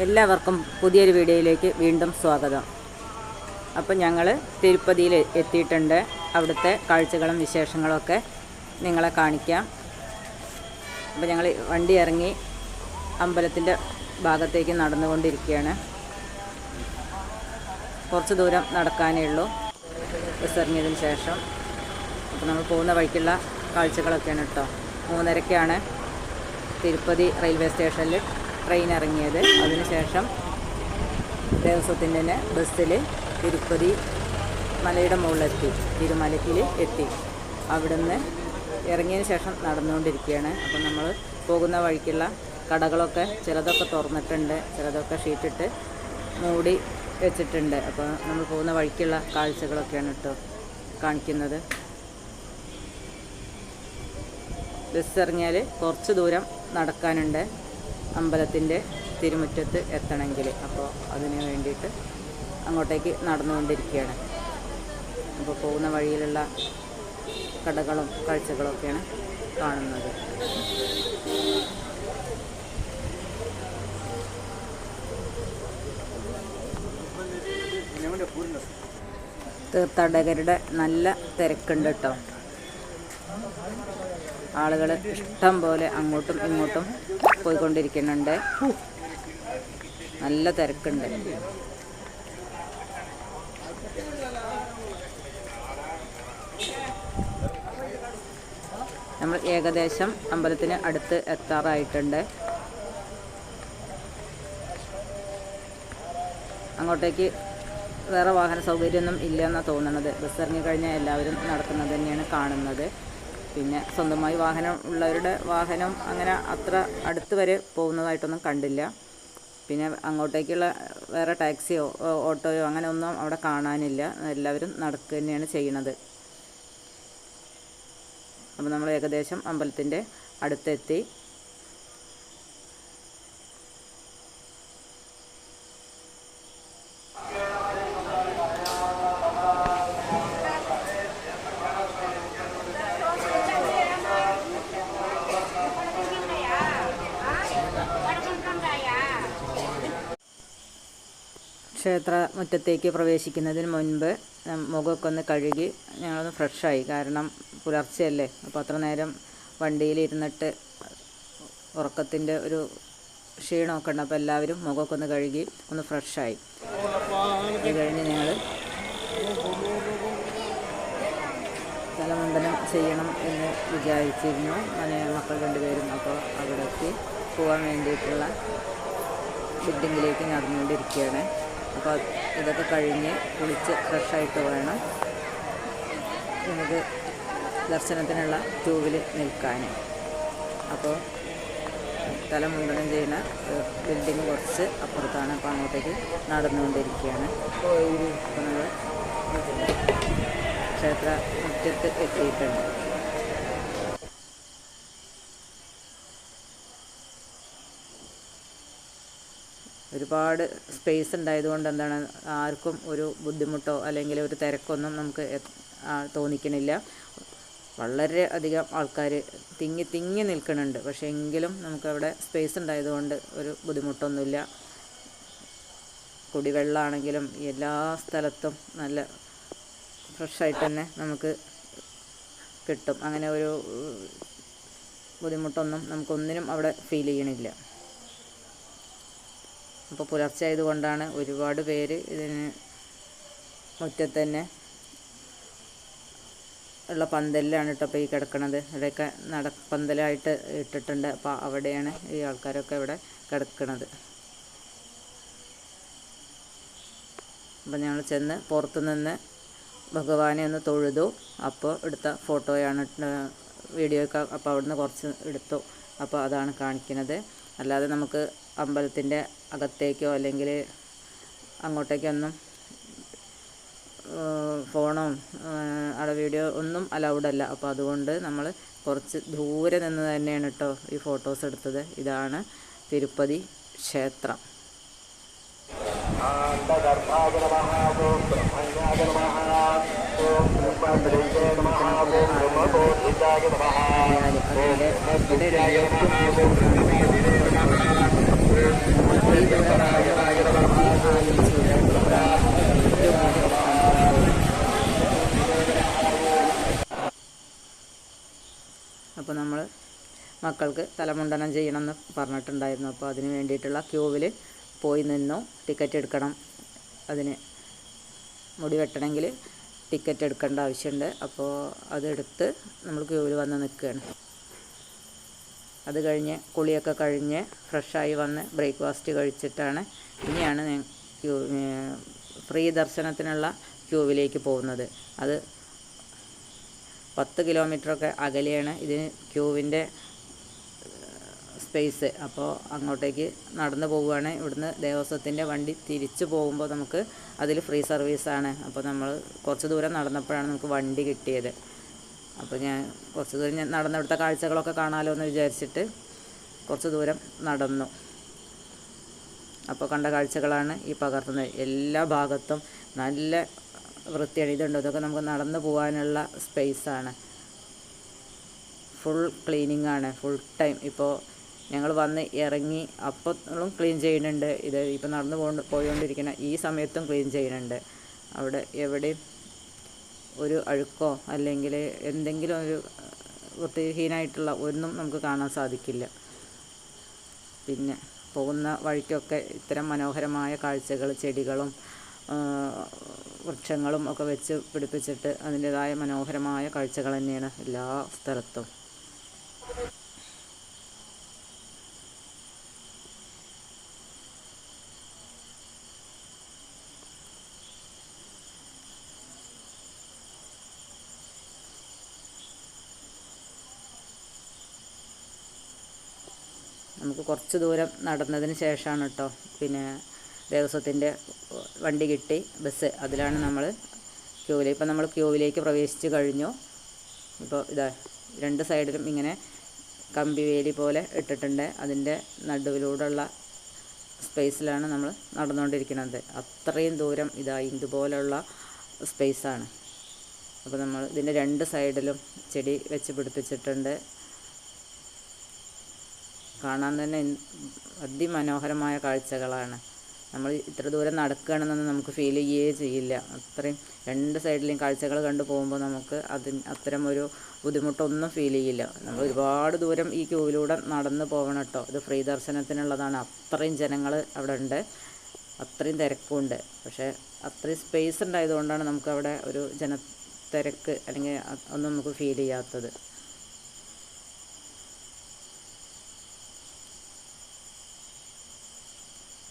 എല്ലാവർക്കും പുതിയൊരു വീഡിയോയിലേക്ക് വീണ്ടും സ്വാഗതം. അപ്പം ഞങ്ങൾ തിരുപ്പതിയിൽ എത്തിയിട്ടുണ്ട്. അവിടുത്തെ കാഴ്ചകളും വിശേഷങ്ങളൊക്കെ നിങ്ങളെ കാണിക്കാം. അപ്പം ഞങ്ങൾ വണ്ടി ഇറങ്ങി അമ്പലത്തിന്റെ ഭാഗത്തേക്ക് നടന്നുകൊണ്ടിരിക്കുകയാണ്. കുറച്ച് ദൂരം നടക്കാനേ ഉള്ളൂ. ബസ് ഇറങ്ങിയതിന് ശേഷം. അപ്പോൾ നമ്മൾ പോകുന്ന വഴിക്കുള്ള കാഴ്ചകളൊക്കെയാണ് കേട്ടോ. മൂന്നരക്കാണ് തിരുപ്പതി റെയിൽവേ സ്റ്റേഷനിൽ. ട്രെയിൻ ഇറങ്ങിയത്. അതിനുശേഷം ദേവസ്വത്തിന്റെ തന്നെ ബസ്സിൽ തിരുപ്പതി മലയുടെ മുകളിലെത്തി. തിരുമലയ്ക്കിൽ എത്തി. അവിടുന്ന് ഇറങ്ങിയതിന് ശേഷം നടന്നുകൊണ്ടിരിക്കുകയാണ്. അപ്പം നമ്മൾ പോകുന്ന വഴിക്കുള്ള കടകളൊക്കെ ചിലതൊക്കെ തുറന്നിട്ടുണ്ട്. ചിലതൊക്കെ ഷീറ്റിട്ട് മൂടി വെച്ചിട്ടുണ്ട്. അപ്പോൾ നമ്മൾ പോകുന്ന വഴിക്കുള്ള കാഴ്ചകളൊക്കെയാണ് കേട്ടോ കാണിക്കുന്നത്. ബസ് ഇറങ്ങിയാൽ കുറച്ച് ദൂരം നടക്കാനുണ്ട്. അമ്പലത്തിന്റെ തിരുമുറ്റത്ത് എത്തണമെങ്കിൽ. അപ്പോൾ അതിന് വേണ്ടിയിട്ട് അങ്ങോട്ടേക്ക് നടന്നുകൊണ്ടിരിക്കുകയാണ്. അപ്പോൾ പോകുന്ന വഴിയിലുള്ള കടകളും കാഴ്ചകളൊക്കെയാണ് കാണുന്നത്. തീർത്ഥാടകരുടെ നല്ല തിരക്കുണ്ട് കേട്ടോ. ആളുകൾ ഇഷ്ടം പോലെ അങ്ങോട്ടും ഇങ്ങോട്ടും പോയിക്കൊണ്ടിരിക്കുന്നുണ്ട്. നല്ല തിരക്കുണ്ട്. നമ്മൾ ഏകദേശം അമ്പലത്തിന് അടുത്ത് എത്താറായിട്ടുണ്ട്. അങ്ങോട്ടേക്ക് വേറെ വാഹന സൗകര്യമൊന്നും ഇല്ല എന്നാണ് തോന്നുന്നത്. ബസ് ഇറങ്ങിക്കഴിഞ്ഞാൽ എല്ലാവരും നടക്കുന്നത് തന്നെയാണ് കാണുന്നത്. പിന്നെ സ്വന്തമായി വാഹനം ഉള്ളവരുടെ വാഹനം അങ്ങനെ അത്ര അടുത്ത് വരെ പോകുന്നതായിട്ടൊന്നും കണ്ടില്ല. പിന്നെ അങ്ങോട്ടേക്കുള്ള വേറെ ടാക്സിയോ ഓട്ടോയോ അങ്ങനെ ഒന്നും അവിടെ കാണാനില്ല. എല്ലാവരും നടക്കുക തന്നെയാണ് ചെയ്യണത്. അപ്പോൾ നമ്മൾ ഏകദേശം അമ്പലത്തിന്റെ അടുത്തെത്തി. ക്ഷേത്ര മുറ്റത്തേക്ക് പ്രവേശിക്കുന്നതിന് മുൻപ് മുഖമൊക്കെ ഒന്ന് കഴുകി ഞങ്ങളൊന്ന് ഫ്രഷായി. കാരണം പുലർച്ചെയല്ലേ. അപ്പോൾ അത്ര നേരം വണ്ടിയിലിരുന്നിട്ട് ഉറക്കത്തിന്റെ ഒരു ക്ഷീണമൊക്കെ ഉണ്ട്. അപ്പോൾ എല്ലാവരും മുഖമൊക്കെ ഒന്ന് കഴുകി ഒന്ന് ഫ്രഷായി. അത് കഴിഞ്ഞ് ഞങ്ങൾ തലമുണ്ടനം ചെയ്യണം എന്ന് വിചാരിച്ചിരുന്നു. അങ്ങനെ മക്കൾ രണ്ടുപേരും അപ്പോൾ അവിടേക്ക് പോകാൻ വേണ്ടിയിട്ടുള്ള ബിൽഡിങ്ങിലേക്ക് നടന്നുകൊണ്ടിരിക്കുകയാണ്. അപ്പോൾ ഇതൊക്കെ കഴിഞ്ഞ് കുളിച്ച് ഫ്രഷായിട്ട് വേണം നമുക്ക് ദർശനത്തിനുള്ള ക്യൂവിൽ നിൽക്കാൻ. അപ്പോൾ തലമുണ്ടനം ചെയ്യുന്ന ബിൽഡിങ് കുറച്ച് അപ്പുറത്താണ്. അപ്പോൾ അങ്ങോട്ടേക്ക് നടന്നുകൊണ്ടിരിക്കുകയാണ്. അപ്പോൾ നമ്മൾ ക്ഷേത്ര മുറ്റത്ത് എത്തിയിട്ടുണ്ട്. ഒരുപാട് സ്പേസ് ഉണ്ടായതുകൊണ്ട് എന്താണ് ആർക്കും ഒരു ബുദ്ധിമുട്ടോ അല്ലെങ്കിൽ ഒരു തിരക്കൊന്നും നമുക്ക് തോന്നിക്കണില്ല. വളരെ അധികം ആൾക്കാർ തിങ്ങി തിങ്ങി നിൽക്കുന്നുണ്ട്. പക്ഷേ എങ്കിലും നമുക്കവിടെ സ്പേസ് ഉണ്ടായതുകൊണ്ട് ഒരു ബുദ്ധിമുട്ടൊന്നുമില്ല. കുടിവെള്ളമാണെങ്കിലും എല്ലാ സ്ഥലത്തും നല്ല ഫ്രഷായിട്ട് തന്നെ നമുക്ക് കിട്ടും. അങ്ങനെ ഒരു ബുദ്ധിമുട്ടൊന്നും നമുക്കൊന്നിനും അവിടെ ഫീൽ ചെയ്യണില്ല. അപ്പോൾ പുലർച്ചെ ആയതുകൊണ്ടാണ് ഒരുപാട് പേര് ഇതിന് മുറ്റത്ത് തന്നെ ഉള്ള പന്തലിലാണ് കേട്ടോ ഇപ്പോൾ ഈ കിടക്കണത്. ഇവിടെയൊക്കെ നട പന്തലായിട്ട് ഇട്ടിട്ടുണ്ട്. അപ്പോൾ അവിടെയാണ് ഈ ആൾക്കാരൊക്കെ ഇവിടെ കിടക്കണത്. അപ്പം ഞങ്ങൾ ചെന്ന് പുറത്തു നിന്ന് ഭഗവാനെ ഒന്ന് തൊഴുതു. അപ്പോൾ എടുത്ത ഫോട്ടോയാണ് വീഡിയോ ഒക്കെ അപ്പോൾ അവിടുന്ന് കുറച്ച് എടുത്തു. അപ്പോൾ അതാണ് കാണിക്കുന്നത് അല്ലാതെ നമുക്ക് അമ്പലത്തിന്റെ അകത്തേക്കോ അല്ലെങ്കിൽ അങ്ങോട്ടേക്കൊന്നും ഫോണോ അവിടെ വീഡിയോ ഒന്നും അലൗഡ് അല്ല. അപ്പോൾ അതുകൊണ്ട് നമ്മൾ കുറച്ച് ദൂരെ നിന്ന് തന്നെയാണ് കേട്ടോ ഈ ഫോട്ടോസ് എടുത്തത്. ഇതാണ് തിരുപ്പതി ക്ഷേത്രം. ആയാലും അപ്പോൾ നമ്മൾ മക്കൾക്ക് തലമുണ്ടനം ചെയ്യണമെന്ന് പറഞ്ഞിട്ടുണ്ടായിരുന്നു. അപ്പോൾ അതിന് വേണ്ടിയിട്ടുള്ള ക്യൂവിൽ പോയി നിന്നു. ടിക്കറ്റ് എടുക്കണം. അതിന് മുടി വെട്ടണമെങ്കിൽ ടിക്കറ്റ് എടുക്കേണ്ട ആവശ്യമുണ്ട്. അപ്പോൾ അതെടുത്ത് നമ്മൾ ക്യൂവിൽ വന്ന് നിൽക്കുകയാണ്. അത് കഴിഞ്ഞ് കുളിയൊക്കെ കഴിഞ്ഞ് ഫ്രഷായി വന്ന് ബ്രേക്ക്ഫാസ്റ്റ് കഴിച്ചിട്ടാണ് ഇനിയാണ് ക്യൂ ഫ്രീ ദർശനത്തിനുള്ള ക്യൂവിലേക്ക് പോകുന്നത്. അത് പത്ത് കിലോമീറ്ററൊക്കെ അകലെയാണ്. ഇതിന് ക്യൂവിന്റെ സ്പേസ് അപ്പോൾ അങ്ങോട്ടേക്ക് നടന്നു പോവുകയാണ്. ഇവിടുന്ന് ദേവസ്വത്തിന്റെ വണ്ടി തിരിച്ചു പോകുമ്പോൾ നമുക്ക് അതിൽ ഫ്രീ സർവീസാണ് അപ്പോൾ നമ്മൾ കുറച്ച് ദൂരം നടന്നപ്പോഴാണ് നമുക്ക് വണ്ടി കിട്ടിയത്. അപ്പോൾ ഞാൻ കുറച്ച് ദൂരം ഞാൻ നടന്നെടുത്ത കാഴ്ചകളൊക്കെ കാണാമല്ലോ എന്ന് വിചാരിച്ചിട്ട് കുറച്ച് ദൂരം നടന്നു. അപ്പോൾ കണ്ട കാഴ്ചകളാണ് ഈ പകർത്തുന്നത്. എല്ലാ ഭാഗത്തും നല്ല വൃത്തിയാണ്. ഇതുണ്ട്. ഇതൊക്കെ നമുക്ക് നടന്നു പോകാനുള്ള സ്പേസാണ് ഫുൾ ക്ലീനിങ് ആണ്. ഫുൾ ടൈം ഇപ്പോൾ ഞങ്ങൾ വന്ന് ഇറങ്ങി അപ്പോഴും ക്ലീൻ ചെയ്യുന്നുണ്ട്. ഇത് ഇപ്പോൾ നടന്നു പോകൊണ്ട് പോയിക്കൊണ്ടിരിക്കുന്ന ഈ സമയത്തും ക്ലീൻ ചെയ്യുന്നുണ്ട്. അവിടെ എവിടെയും ഒരു അഴുക്കോ അല്ലെങ്കിൽ എന്തെങ്കിലും ഒരു വൃത്തിഹീനായിട്ടുള്ള ഒന്നും നമുക്ക് കാണാൻ സാധിക്കില്ല. പിന്നെ പോകുന്ന വഴിക്കൊക്കെ ഇത്തരം മനോഹരമായ കാഴ്ചകൾ ചെടികളും വൃക്ഷങ്ങളും ഒക്കെ വെച്ച് പിടിപ്പിച്ചിട്ട് അതിന്റെതായ മനോഹരമായ കാഴ്ചകൾ തന്നെയാണ് എല്ലാ സ്ഥലത്തും. നമുക്ക് കുറച്ച് ദൂരം നടന്നതിന് ശേഷമാണ് കേട്ടോ. പിന്നെ ദേവസ്വത്തിന്റെ വണ്ടി കിട്ടി ബസ് അതിലാണ് നമ്മൾ ക്യൂവിൽ ഇപ്പം നമ്മൾ ക്യൂവിലേക്ക് പ്രവേശിച്ച് കഴിഞ്ഞു. ഇപ്പോൾ ഇതാ രണ്ട് സൈഡിലും ഇങ്ങനെ കമ്പിവേലി പോലെ ഇട്ടിട്ടുണ്ട്. അതിന്റെ നടുവിലൂടെയുള്ള സ്പേസിലാണ് നമ്മൾ നടന്നുകൊണ്ടിരിക്കുന്നത്. അത്രയും ദൂരം ഇതാ ഇതുപോലെയുള്ള സ്പേസാണ്. അപ്പോൾ നമ്മൾ ഇതിന്റെ രണ്ട് സൈഡിലും ചെടി വെച്ച് പിടിപ്പിച്ചിട്ടുണ്ട്. കാണാൻ തന്നെ അതിമനോഹരമായ കാഴ്ചകളാണ്. നമ്മൾ ഇത്ര ദൂരം നടക്കുകയാണെന്നൊന്നും നമുക്ക് ഫീൽ ചെയ്യുകയേ ചെയ്യില്ല. അത്രയും രണ്ട് സൈഡിലെയും കാഴ്ചകൾ കണ്ടു പോകുമ്പോൾ നമുക്ക് അതിന് അത്തരം ഒരു ബുദ്ധിമുട്ടൊന്നും ഫീൽ ചെയ്യില്ല. നമ്മൾ ഒരുപാട് ദൂരം ഈ ക്യൂവിലൂടെ നടന്നു പോകണം കേട്ടോ. ഇത് ഫ്രീ ദർശനത്തിനുള്ളതാണ്. അത്രയും ജനങ്ങൾ അവിടെ ഉണ്ട്. അത്രയും തിരക്കുണ്ട് പക്ഷേ അത്രയും സ്പേസ് ഉണ്ടായതുകൊണ്ടാണ് നമുക്ക് അവിടെ ഒരു ജനത്തിരക്ക് അല്ലെങ്കിൽ ഒന്നും നമുക്ക് ഫീൽ ചെയ്യാത്തത്.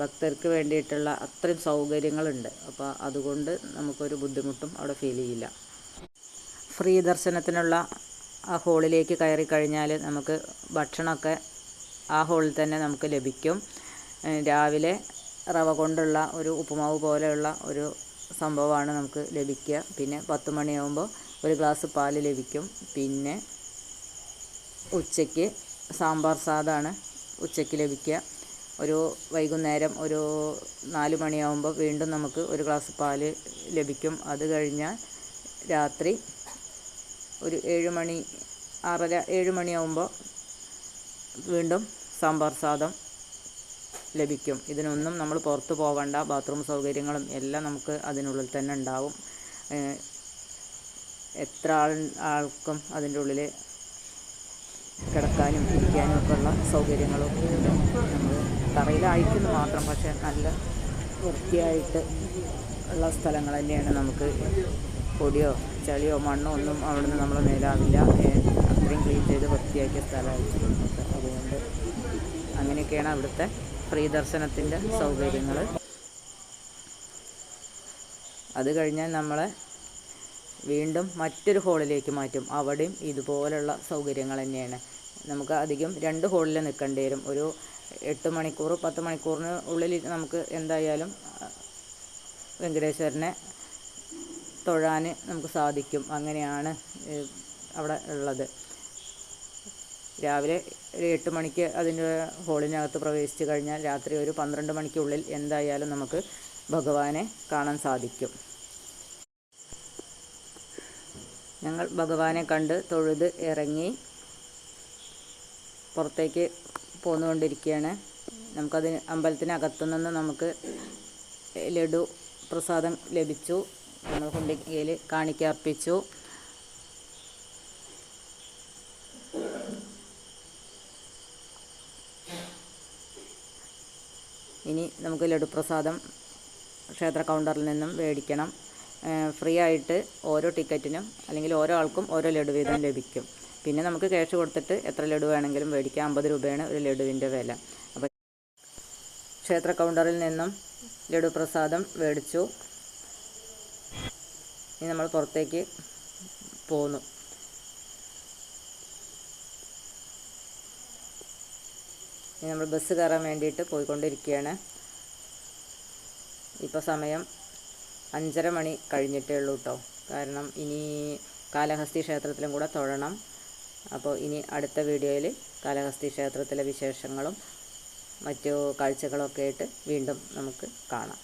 ഭക്തർക്ക് വേണ്ടിയിട്ടുള്ള അത്രയും സൗകര്യങ്ങളുണ്ട്. അപ്പോൾ അതുകൊണ്ട് നമുക്കൊരു ബുദ്ധിമുട്ടും അവിടെ ഫീൽ ചെയ്യില്ല. ഫ്രീ ദർശനത്തിനുള്ള ആ ഹോളിലേക്ക് കയറി കഴിഞ്ഞാൽ നമുക്ക് ഭക്ഷണമൊക്കെ ആ ഹോളിൽ തന്നെ നമുക്ക് ലഭിക്കും. രാവിലെ റവ കൊണ്ടുള്ള ഒരു ഉപ്പുമാവ് പോലെയുള്ള ഒരു സംഭവമാണ് നമുക്ക് ലഭിക്കുക. പിന്നെ പത്ത് മണിയാകുമ്പോൾ ഒരു ഗ്ലാസ് പാൽ ലഭിക്കും. പിന്നെ ഉച്ചയ്ക്ക് സാമ്പാർ സാദാണ് ഉച്ചയ്ക്ക് ലഭിക്കുക. ഒരു വൈകുന്നേരം ഒരു നാല് മണിയാകുമ്പോൾ വീണ്ടും നമുക്ക് ഒരു ഗ്ലാസ് പാൽ ലഭിക്കും. അത് കഴിഞ്ഞാൽ രാത്രി ഒരു ഏഴ് മണി ആറര ഏഴ് മണിയാകുമ്പോൾ വീണ്ടും സാമ്പാർ സാദം ലഭിക്കും. ഇതിനൊന്നും നമ്മൾ പുറത്ത് പോകണ്ട ബാത്റൂം സൗകര്യങ്ങളും എല്ലാം നമുക്ക് അതിനുള്ളിൽ തന്നെ ഉണ്ടാവും. എത്ര ആൾ ആൾക്കും അതിന്റെ ഉള്ളിൽ കിടക്കാനും ഇരിക്കാനും ഒക്കെ ഉള്ള സൗകര്യങ്ങളും ഉണ്ട്. നമ്മൾ അഴിക്കുന്നു മാത്രം പക്ഷേ നല്ല വൃത്തിയായിട്ട് ഉള്ള സ്ഥലങ്ങൾ തന്നെയാണ് നമുക്ക് പൊടിയോ ചളിയോ മണ്ണോ ഒന്നും അവിടെ നിന്ന് നമ്മൾ മേലാവില്ല അത്രയും ക്ലീൻ ചെയ്ത് വൃത്തിയാക്കിയ സ്ഥലമായിരിക്കും അതുകൊണ്ട് അങ്ങനെയൊക്കെയാണ് അവിടുത്തെ ഫ്രീ ദർശനത്തിന്റെ സൗകര്യങ്ങൾ അത് കഴിഞ്ഞാൽ നമ്മളെ വീണ്ടും മറ്റൊരു ഹോളിലേക്ക് മാറ്റും. അവിടെയും ഇതുപോലുള്ള സൗകര്യങ്ങൾ തന്നെയാണ്. നമുക്ക് അധികം രണ്ട് ഹോളിൽ നിൽക്കേണ്ടി വരും. ഒരു എട്ട് മണിക്കൂർ പത്ത് മണിക്കൂറിന് ഉള്ളിൽ നമുക്ക് എന്തായാലും വെങ്കടേശ്വരനെ തൊഴാൻ നമുക്ക് സാധിക്കും. അങ്ങനെയാണ് അവിടെ ഉള്ളത്. രാവിലെ ഒരു എട്ട് മണിക്ക് അതിന്റെ ഹോളിനകത്ത് പ്രവേശിച്ച് കഴിഞ്ഞാൽ രാത്രി ഒരു പന്ത്രണ്ട് മണിക്കുള്ളിൽ എന്തായാലും നമുക്ക് ഭഗവാനെ കാണാൻ സാധിക്കും. ഞങ്ങൾ ഭഗവാനെ കണ്ട് തൊഴുത് ഇറങ്ങി പുറത്തേക്ക് പോന്നുകൊണ്ടിരിക്കുകയാണ്. നമുക്കതിന് അമ്പലത്തിനകത്തു നിന്ന് നമുക്ക് ലഡു പ്രസാദം ലഭിച്ചു. നമ്മൾ കുണ്ടികയിൽ കാണിക്ക അർപ്പിച്ചു ഇനി നമുക്ക് ലഡു പ്രസാദം ക്ഷേത്ര കൗണ്ടറിൽ നിന്നും മേടിക്കണം. ഫ്രീ ആയിട്ട് ഓരോ ടിക്കറ്റിനും അല്ലെങ്കിൽ ഓരോ ആൾക്കും ഓരോ ലഡു വീതം ലഭിക്കും. പിന്നെ നമുക്ക് ക്യാഷ് കൊടുത്തിട്ട് എത്ര ലഡു വേണമെങ്കിലും മേടിക്കാം. അമ്പത് രൂപയാണ് ഒരു ലഡുവിന്റെ വില. അപ്പോൾ ക്ഷേത്ര കൗണ്ടറിൽ നിന്നും ലഡു പ്രസാദം മേടിച്ചു. ഇനി നമ്മൾ പുറത്തേക്ക് പോന്നു. ഇനി നമ്മൾ ബസ് കയറാൻ വേണ്ടിയിട്ട് പോയിക്കൊണ്ടിരിക്കുകയാണ്. ഇപ്പോൾ സമയം അഞ്ചര മണി കഴിഞ്ഞിട്ടേ ഉള്ളൂ കേട്ടോ കാരണം ഇനി കാലഹസ്തി ക്ഷേത്രത്തിലും കൂടെ തൊഴണം. അപ്പോൾ ഇനി അടുത്ത വീഡിയോയിൽ കാലഹസ്തി ക്ഷേത്രത്തിലെ വിശേഷങ്ങളും മറ്റു കാഴ്ചകളൊക്കെ ആയിട്ട് വീണ്ടും നമുക്ക് കാണാം.